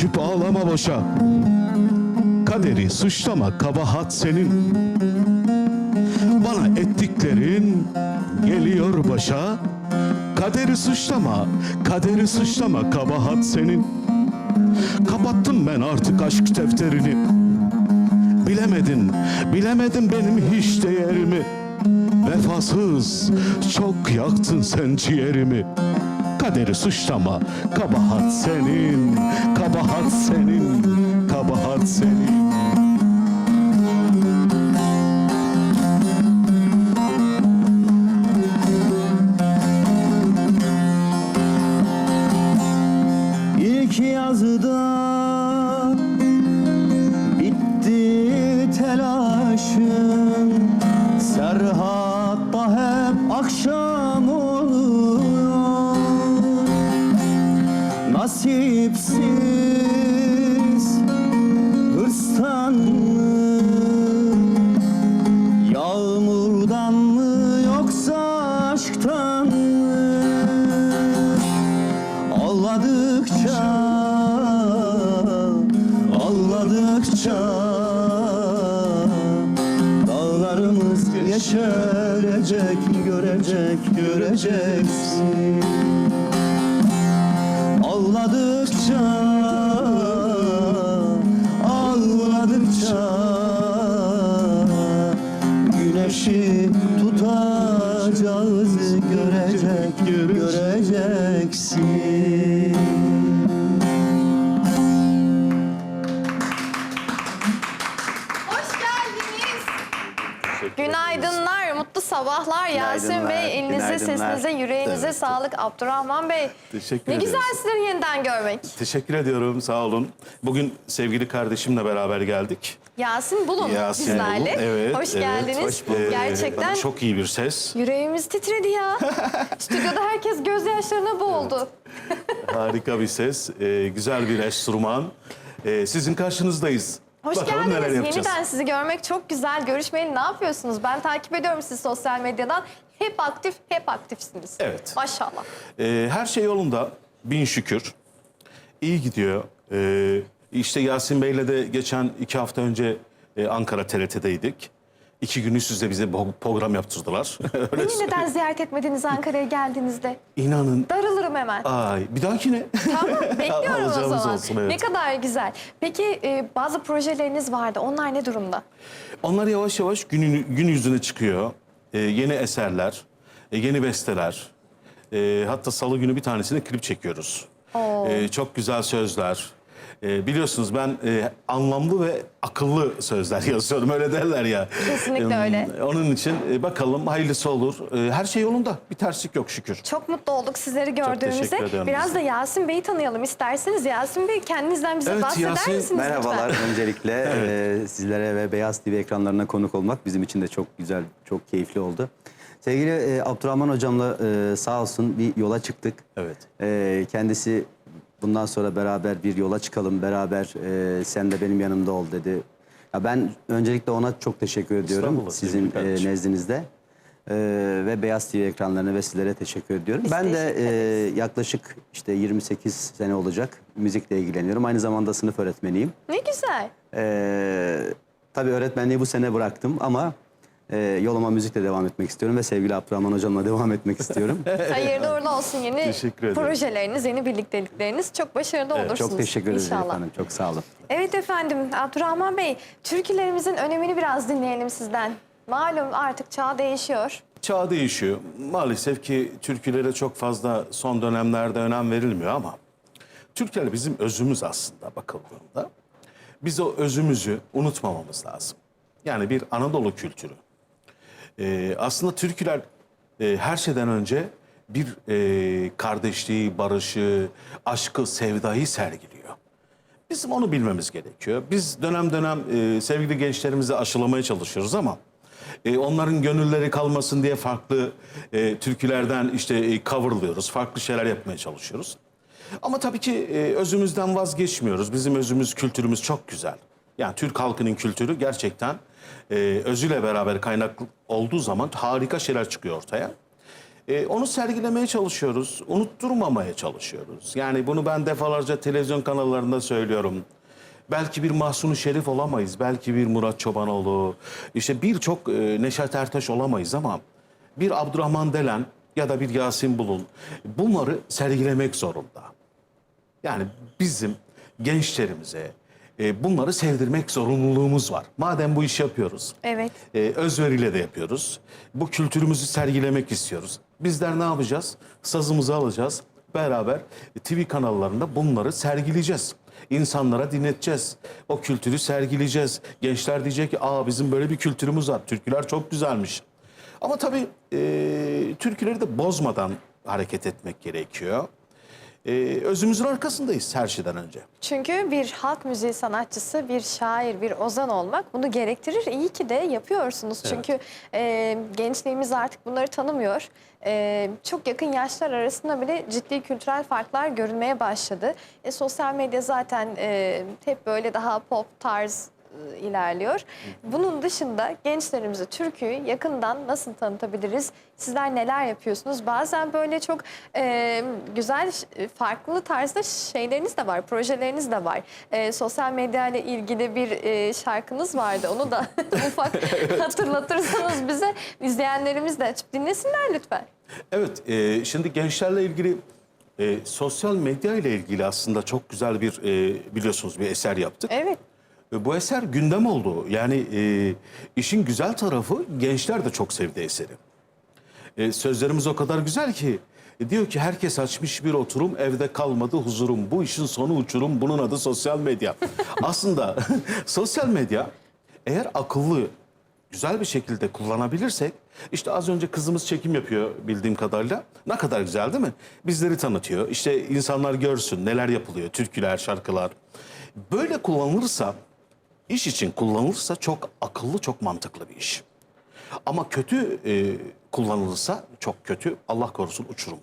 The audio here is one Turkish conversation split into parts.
döküp ağlama boşa. Kaderi suçlama kabahat senin. Bana ettiklerin geliyor başa. Kaderi suçlama, kaderi suçlama kabahat senin. Kapattım ben artık aşk defterini. Bilemedin, bilemedin benim hiç değerimi. Vefasız, çok yaktın sen ciğerimi. Kaderi suçlama, kabahat senin, kabahat senin, kabahat senin. İlk yazıda bitti telaşım Serhatta Ağladıkça, yüreğinize Evet. sağlık Abdurrahman Bey. Teşekkür ne ederiz. güzel sizleri yeniden görmek. Teşekkür ediyorum, sağ olun. Bugün sevgili kardeşimle beraber geldik. Yasin Bulun Yasin bizlerle. Bulun, Evet, Hoş evet. geldiniz. Ee, Gerçekten Çok iyi bir ses. yüreğimiz titredi ya. Stüdyoda herkes gözyaşlarına boğuldu. Harika bir ses, ee, güzel bir enstrüman. Ee, sizin karşınızdayız. Hoş Bakalım geldiniz. Yeniden sizi görmek çok güzel. Görüşmeyeli ne yapıyorsunuz? Ben takip ediyorum sizi sosyal medyadan. Hep aktif, hep aktifsiniz. Evet. Maşallah. Ee, her şey yolunda, bin şükür. İyi gidiyor. Ee, işte Yasin Bey'le de geçen iki hafta önce e, Ankara TRT'deydik. İki gün üst üste bize program yaptırdılar. Öyle Beni neden ziyaret etmediniz Ankara'ya geldiğinizde? İnanın. Darılırım hemen. Ay bir dahakine. Tamam bekliyorum o zaman. olsun, evet. Ne kadar güzel. Peki e, bazı projeleriniz vardı. Onlar ne durumda? Onlar yavaş yavaş gün, gün yüzüne çıkıyor. Ee, yeni eserler, e, yeni besteler. Ee, hatta salı günü bir tanesine klip çekiyoruz. Ee, çok güzel sözler. Ee, biliyorsunuz ben e, anlamlı ve akıllı sözler yazıyorum öyle derler ya. Kesinlikle öyle. Onun için e, bakalım hayırlısı olur. Ee, her şey yolunda. Bir terslik yok şükür. Çok mutlu olduk sizleri ederim Biraz da. Yasin Bey'i tanıyalım isterseniz. Yasin Bey kendinizden bize Evet, bahseder Yasin, misiniz Merhabalar lütfen? öncelikle e, sizlere ve Beyaz TV ekranlarına konuk olmak bizim için de çok güzel, çok keyifli oldu. Sevgili e, Abdurrahman hocamla e, sağ olsun bir yola çıktık. Evet. E, kendisi bundan sonra beraber bir yola çıkalım, beraber e, sen de benim yanımda ol dedi. Ya ben öncelikle ona çok teşekkür ediyorum sizin e, nezdinizde. E, ve Beyaz TV ekranlarına ve sizlere teşekkür ediyorum. Biz ben de e, yaklaşık işte 28 sene olacak müzikle ilgileniyorum. Aynı zamanda sınıf öğretmeniyim. Ne güzel. Ee, tabii öğretmenliği bu sene bıraktım ama e, yoluma müzikle devam etmek istiyorum ve sevgili Abdurrahman hocamla devam etmek istiyorum. Hayırlı uğurlu olsun yeni Teşekkür ederim. projeleriniz, yeni birliktelikleriniz. Çok başarılı olursunuz Çok teşekkür ederim inşallah. efendim. Çok sağ olun. Evet efendim Abdurrahman Bey, türkülerimizin önemini biraz dinleyelim sizden. Malum artık çağ değişiyor. Çağ değişiyor. Maalesef ki türkülere çok fazla son dönemlerde önem verilmiyor ama türküler bizim özümüz aslında bakıldığında. Biz o özümüzü unutmamamız lazım. Yani bir Anadolu kültürü. Ee, aslında türküler e, her şeyden önce bir e, kardeşliği, barışı, aşkı, sevdayı sergiliyor. Bizim onu bilmemiz gerekiyor. Biz dönem dönem e, sevgili gençlerimizi aşılamaya çalışıyoruz ama e, onların gönülleri kalmasın diye farklı e, türkülerden işte e, coverlıyoruz. Farklı şeyler yapmaya çalışıyoruz. Ama tabii ki e, özümüzden vazgeçmiyoruz. Bizim özümüz, kültürümüz çok güzel. Yani Türk halkının kültürü gerçekten e, özüyle beraber kaynaklı olduğu zaman harika şeyler çıkıyor ortaya. E, onu sergilemeye çalışıyoruz, unutturmamaya çalışıyoruz. Yani bunu ben defalarca televizyon kanallarında söylüyorum. Belki bir Mahsuni Şerif olamayız, belki bir Murat Çobanoğlu, işte birçok e, Neşet Ertaş olamayız ama bir Abdurrahman Delen ya da bir Yasin Bulul bunları sergilemek zorunda. Yani bizim gençlerimize e, bunları sevdirmek zorunluluğumuz var. Madem bu işi yapıyoruz. Evet. E, özveriyle de yapıyoruz. Bu kültürümüzü sergilemek istiyoruz. Bizler ne yapacağız? Sazımızı alacağız. Beraber TV kanallarında bunları sergileyeceğiz. İnsanlara dinleteceğiz. O kültürü sergileyeceğiz. Gençler diyecek ki aa bizim böyle bir kültürümüz var. Türküler çok güzelmiş. Ama tabii e, türküleri de bozmadan hareket etmek gerekiyor. E, özümüzün arkasındayız her şeyden önce. Çünkü bir halk müziği sanatçısı, bir şair, bir ozan olmak bunu gerektirir. İyi ki de yapıyorsunuz. Çünkü e, gençliğimiz artık bunları tanımıyor. E, çok yakın yaşlar arasında bile ciddi kültürel farklar görülmeye başladı. E, sosyal medya zaten e, hep böyle daha pop tarz ilerliyor. Bunun dışında gençlerimize türküyü yakından nasıl tanıtabiliriz? Sizler neler yapıyorsunuz? Bazen böyle çok e, güzel, ş- farklı tarzda şeyleriniz de var, projeleriniz de var. E, sosyal medya ile ilgili bir e, şarkınız vardı. Onu da ufak hatırlatırsanız bize izleyenlerimiz de açıp dinlesinler lütfen. Evet, e, şimdi gençlerle ilgili e, sosyal medya ile ilgili aslında çok güzel bir e, biliyorsunuz bir eser yaptık. Evet. Bu eser gündem oldu. Yani e, işin güzel tarafı gençler de çok sevdi eseri. E, sözlerimiz o kadar güzel ki e, diyor ki herkes açmış bir oturum evde kalmadı huzurum. Bu işin sonu uçurum bunun adı sosyal medya. Aslında sosyal medya eğer akıllı güzel bir şekilde kullanabilirsek işte az önce kızımız çekim yapıyor bildiğim kadarıyla. Ne kadar güzel değil mi? Bizleri tanıtıyor. İşte insanlar görsün neler yapılıyor. Türküler, şarkılar. Böyle kullanılırsa iş için kullanılırsa çok akıllı, çok mantıklı bir iş. Ama kötü e, kullanılırsa çok kötü. Allah korusun uçurum.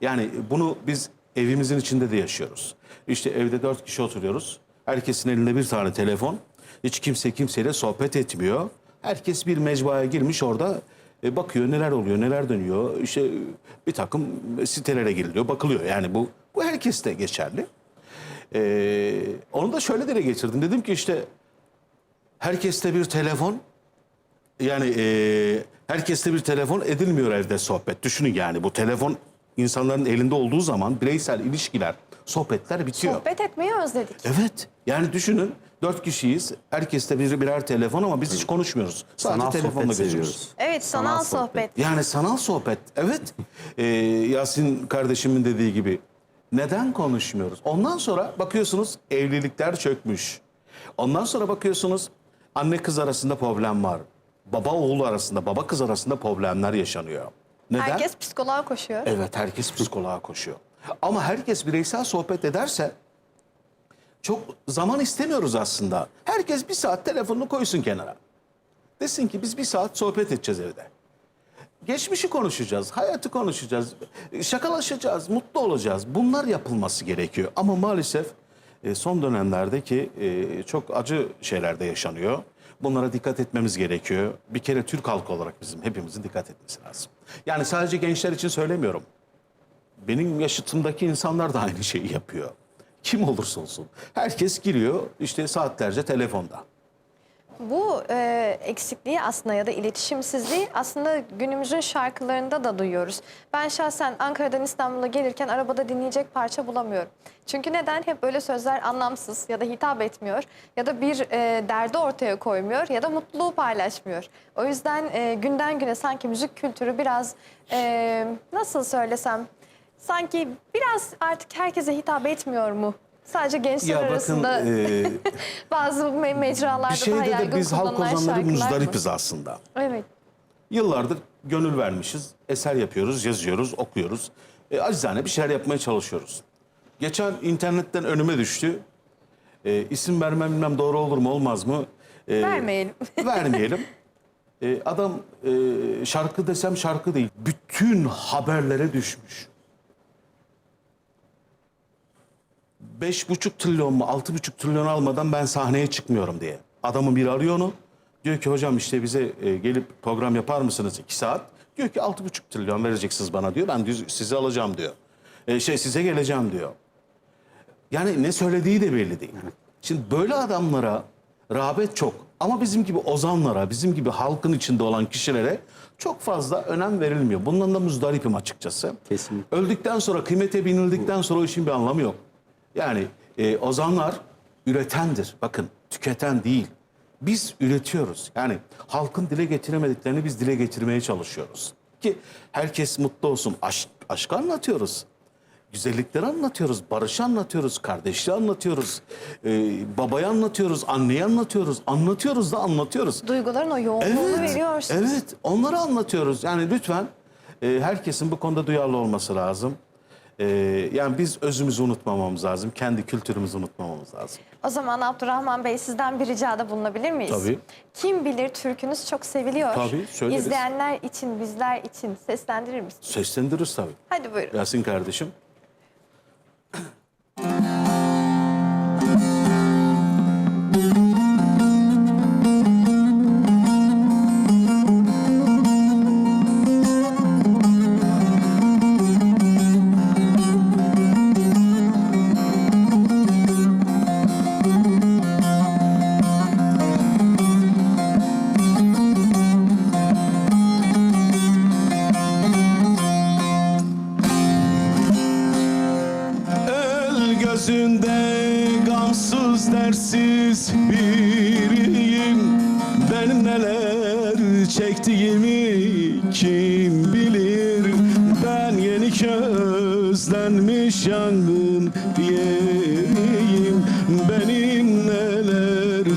Yani bunu biz evimizin içinde de yaşıyoruz. İşte evde dört kişi oturuyoruz. Herkesin elinde bir tane telefon. Hiç kimse kimseyle sohbet etmiyor. Herkes bir mecbaya girmiş orada e, bakıyor neler oluyor, neler dönüyor. İşte bir takım sitelere giriliyor, bakılıyor. Yani bu bu herkeste geçerli. E, onu da şöyle dile getirdim. Dedim ki işte herkeste bir telefon, yani e, herkeste bir telefon edilmiyor evde sohbet. Düşünün yani bu telefon insanların elinde olduğu zaman bireysel ilişkiler, sohbetler bitiyor. Sohbet etmeyi özledik. Evet. Yani düşünün dört kişiyiz. Herkeste bir birer telefon ama biz hiç konuşmuyoruz. Sadece Sanal telefonla sohbet seviyoruz. Evet, sanal, Sanal sohbet. sohbet. Yani sanal sohbet. Evet. Ee, Yasin kardeşimin dediği gibi. Neden konuşmuyoruz? Ondan sonra bakıyorsunuz evlilikler çökmüş. Ondan sonra bakıyorsunuz anne kız arasında problem var. Baba oğul arasında, baba kız arasında problemler yaşanıyor. Neden? Herkes psikoloğa koşuyor. Evet herkes psikoloğa koşuyor. Ama herkes bireysel sohbet ederse çok zaman istemiyoruz aslında. Herkes bir saat telefonunu koysun kenara. Desin ki biz bir saat sohbet edeceğiz evde. Geçmişi konuşacağız, hayatı konuşacağız, şakalaşacağız, mutlu olacağız. Bunlar yapılması gerekiyor. Ama maalesef e, son dönemlerdeki e, çok acı şeyler de yaşanıyor. Bunlara dikkat etmemiz gerekiyor. Bir kere Türk halkı olarak bizim hepimizin dikkat etmesi lazım. Yani sadece gençler için söylemiyorum. Benim yaşıtımdaki insanlar da aynı şeyi yapıyor. Kim olursa olsun. Herkes giriyor işte saatlerce telefonda. Bu e, eksikliği aslında ya da iletişimsizliği aslında günümüzün şarkılarında da duyuyoruz. Ben şahsen Ankara'dan İstanbul'a gelirken arabada dinleyecek parça bulamıyorum. Çünkü neden? Hep böyle sözler anlamsız ya da hitap etmiyor ya da bir e, derdi ortaya koymuyor ya da mutluluğu paylaşmıyor. O yüzden e, günden güne sanki müzik kültürü biraz e, nasıl söylesem sanki biraz artık herkese hitap etmiyor mu? Sadece gençler Ya bakın arasında e, bazı me- mecralarda bir daha şeyde de yaygın biz halk kullanılan ozanları şarkılar muzdaripiz aslında. Evet. Yıllardır gönül vermişiz, eser yapıyoruz, yazıyoruz, okuyoruz. E, acizane bir şeyler yapmaya çalışıyoruz. Geçen internetten önüme düştü. E, isim vermem bilmem doğru olur mu olmaz mı? E, Vermeyelim. vermeyelim. E, adam e, şarkı desem şarkı değil. Bütün haberlere düşmüş. Beş buçuk trilyon mu altı buçuk trilyon almadan ben sahneye çıkmıyorum diye. Adamın biri arıyor onu. Diyor ki hocam işte bize e, gelip program yapar mısınız iki saat? Diyor ki altı buçuk trilyon vereceksiniz bana diyor. Ben düz, sizi alacağım diyor. E, şey size geleceğim diyor. Yani ne söylediği de belli değil. Şimdi böyle adamlara rağbet çok. Ama bizim gibi ozanlara, bizim gibi halkın içinde olan kişilere çok fazla önem verilmiyor. Bundan da muzdaripim açıkçası. Kesinlikle. Öldükten sonra, kıymete binildikten sonra o işin bir anlamı yok. Yani e, ozanlar üretendir. Bakın, tüketen değil. Biz üretiyoruz. Yani halkın dile getiremediklerini biz dile getirmeye çalışıyoruz. Ki herkes mutlu olsun. Aşk, aşkı anlatıyoruz. Güzellikleri anlatıyoruz, barışı anlatıyoruz, kardeşliği anlatıyoruz, e, babayı anlatıyoruz, anneyi anlatıyoruz, anlatıyoruz da anlatıyoruz. Duyguların o yoğunluğunu veriyorsunuz. evet, onları anlatıyoruz. Yani lütfen e, herkesin bu konuda duyarlı olması lazım. E, yani biz özümüzü unutmamamız lazım, kendi kültürümüzü unutmamamız lazım. O zaman Abdurrahman Bey sizden bir ricada bulunabilir miyiz? Tabii. Kim bilir türkünüz çok seviliyor. Tabii, söyleriz. İzleyenler için, bizler için seslendirir misiniz? Seslendiririz tabii. Hadi buyurun. Yasin kardeşim.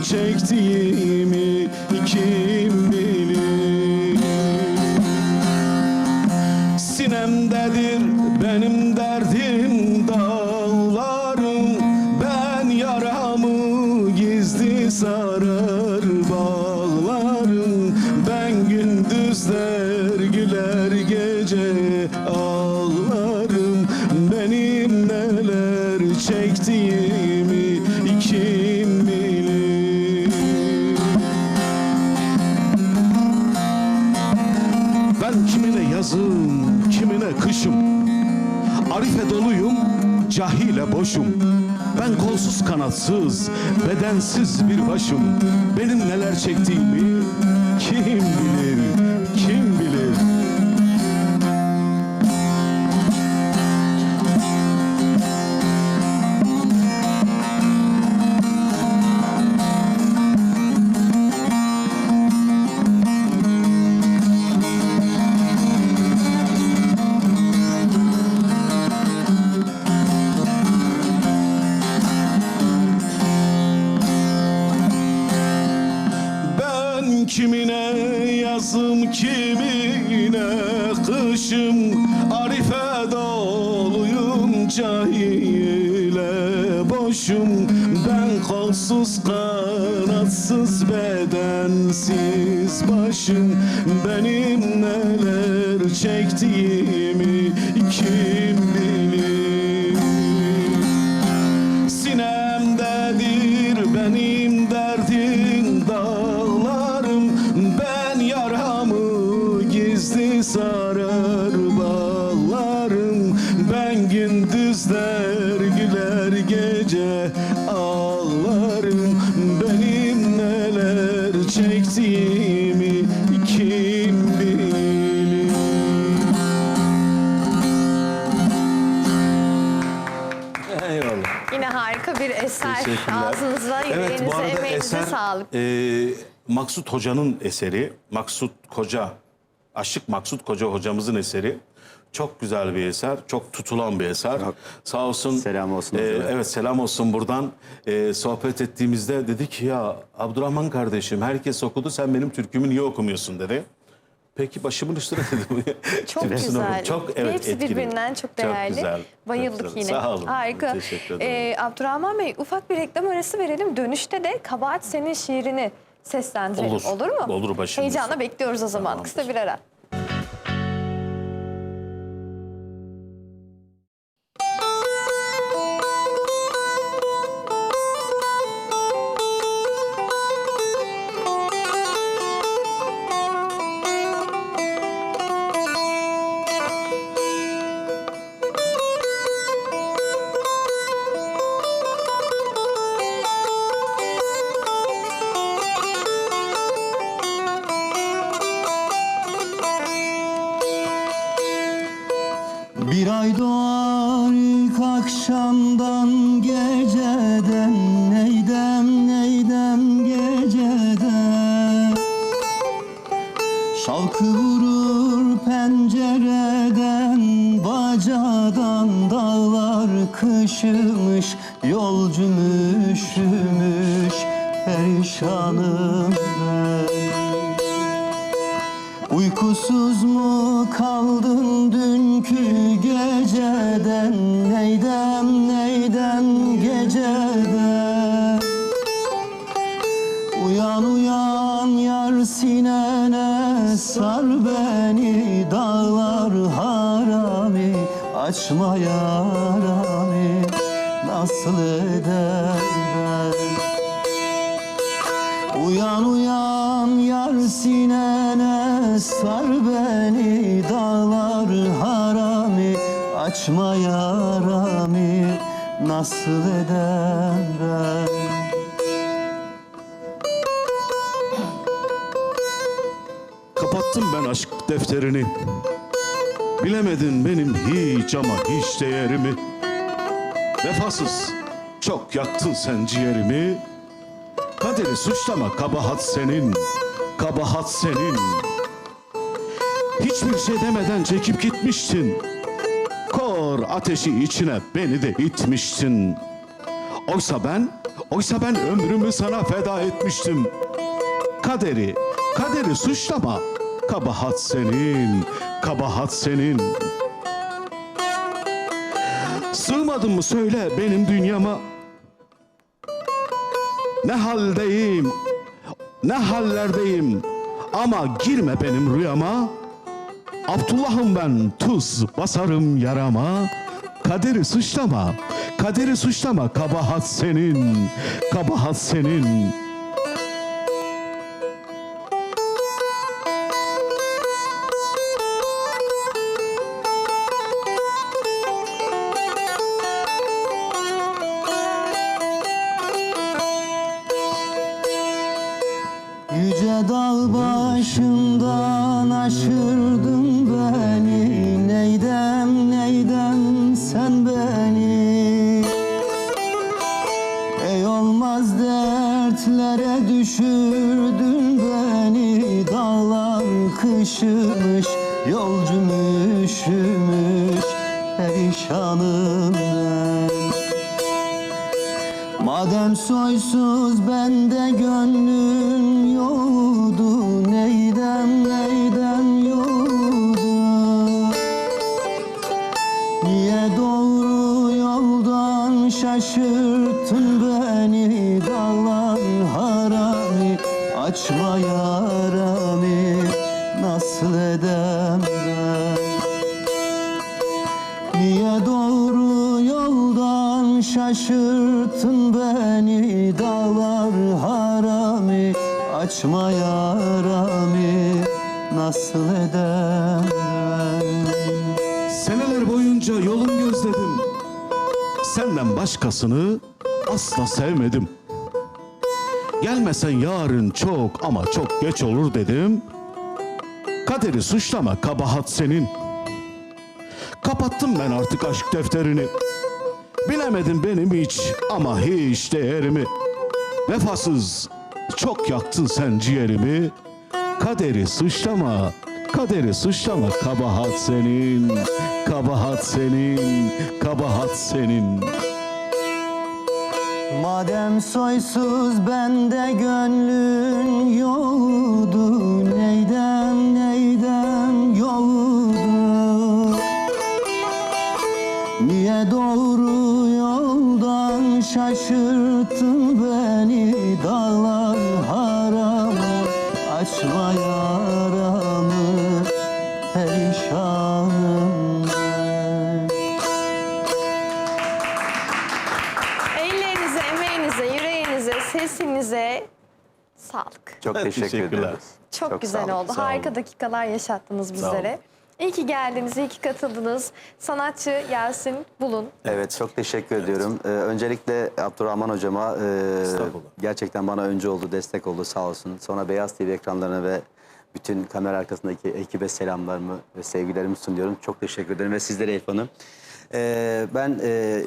Neler çektiğimi cahile boşum. Ben kolsuz kanatsız, bedensiz bir başım. Benim neler çektiğimi kim bilir, cahile boşum. Ben kolsuz kanatsız bedensiz başım. Benim neler çektiğimi harika bir eser. Ağzınıza, Evet yüreğinize, bu arada emeğinize eser sağlık. e, Maksut Hoca'nın eseri. Maksut Koca, Aşık Maksut Koca hocamızın eseri. Çok güzel bir eser, çok tutulan bir eser. Çok. Sağ olsun. Selam olsun e, hocam. evet selam olsun buradan. E, sohbet ettiğimizde dedi ki ya Abdurrahman kardeşim herkes okudu sen benim türkümü niye okumuyorsun dedi. Peki başımın üstüne dedim. Çok güzel. Çok Ve evet Hepsi etkileyici. birbirinden çok değerli. güzel. Bayıldık çok güzel. yine. Sağ olun. Harika. Teşekkür ederim. Ee, Abdurrahman Bey ufak bir reklam arası verelim. Dönüşte de Kabahat Senin şiirini seslendirelim. Olur. Olur mu? Olur, başımın Heyecanla üstüne. bekliyoruz o zaman. Tamamdır. Kısa bir ara. Bacadan dağlar kışımış Yolcum üşümüş perişanım ben. Uykusuz mu kaldın dünkü açma yarami Nasıl eder ben? Uyan uyan yar sinene sar beni Dağlar harami açma yarami Nasıl eder ben? Kapattım ben aşk defterini. Bilemedin benim hiç ama hiç değerimi. Vefasız çok yaktın sen ciğerimi. Kaderi suçlama kabahat senin, kabahat senin. Hiçbir şey demeden çekip gitmiştin. Kor ateşi içine beni de itmiştin. Oysa ben, oysa ben ömrümü sana feda etmiştim. Kaderi, kaderi suçlama. Kabahat senin, kabahat senin. Sığmadın mı söyle benim dünyama? Ne haldeyim, ne hallerdeyim ama girme benim rüyama. Abdullah'ım ben tuz basarım yarama. Kaderi suçlama, kaderi suçlama. Kabahat senin, kabahat senin. Aşırdın beni. Neydem neydem sen beni? Ey olmaz dertlere düşürdün beni. Dağlar kışımış yolcum üşümüş Perişanım ben. Madem soysuz bende gönlün şaşırttın beni Dağlar harami açma yarami Nasıl edem ben? Niye doğru yoldan şaşırttın başkasını asla sevmedim. Gelmesen yarın çok ama çok geç olur dedim. Kaderi suçlama kabahat senin. Kapattım ben artık aşk defterini. Bilemedin benim hiç ama hiç değerimi. Vefasız çok yaktın sen ciğerimi. Kaderi suçlama, kaderi suçlama. Kabahat senin, kabahat senin, kabahat senin. Madem soysuz bende gönlün yoldu. Neyden neyden yoldu? Niye doğru yoldan şaşırttın sağlık. Çok teşekkür Teşekkürler. ederiz. Çok, Çok güzel sağ olun, oldu. sağ Harika olun. dakikalar yaşattınız Sağ bizlere. olun. İyi ki geldiniz, iyi ki katıldınız. Sanatçı Yasin Bulun. Evet çok teşekkür ediyorum. Ee, öncelikle Abdurrahman hocama e, Estağfurullah. gerçekten bana önce oldu, destek oldu sağ olsun. Sonra Beyaz TV ekranlarına ve bütün kamera arkasındaki ekibe selamlarımı ve sevgilerimi sunuyorum. Çok teşekkür ederim ve sizlere Elif Hanım. Ee, ben e,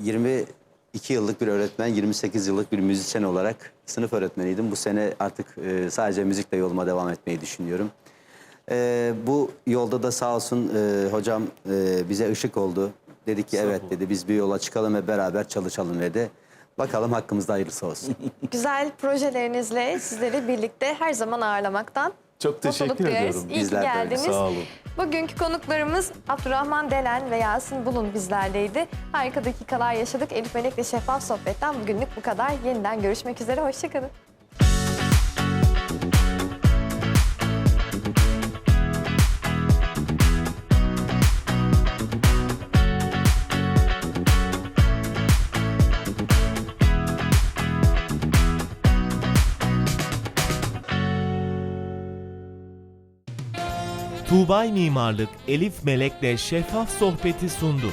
22 yıllık bir öğretmen, 28 yıllık bir müzisyen olarak sınıf öğretmeniydim. Bu sene artık e, sadece müzikle yoluma devam etmeyi düşünüyorum. Ee, bu yolda da sağ olsun e, hocam e, bize ışık oldu. Dedi ki evet dedi biz bir yola çıkalım ve beraber çalışalım dedi. Bakalım hakkımızda hayırlısı olsun. Güzel projelerinizle sizleri birlikte her zaman ağırlamaktan Çok teşekkür ediyorum. İyi ki Bizler de öyle. geldiniz. Sağ olun. Bugünkü konuklarımız Abdurrahman Delen ve Yasin Bulun bizlerleydi. Harika dakikalar yaşadık. Elif Melek'le Şeffaf Sohbet'ten bugünlük bu kadar. Yeniden görüşmek üzere. Hoşçakalın. Tuğbay Mimarlık Elif Melek'le Şeffaf Sohbeti sundu.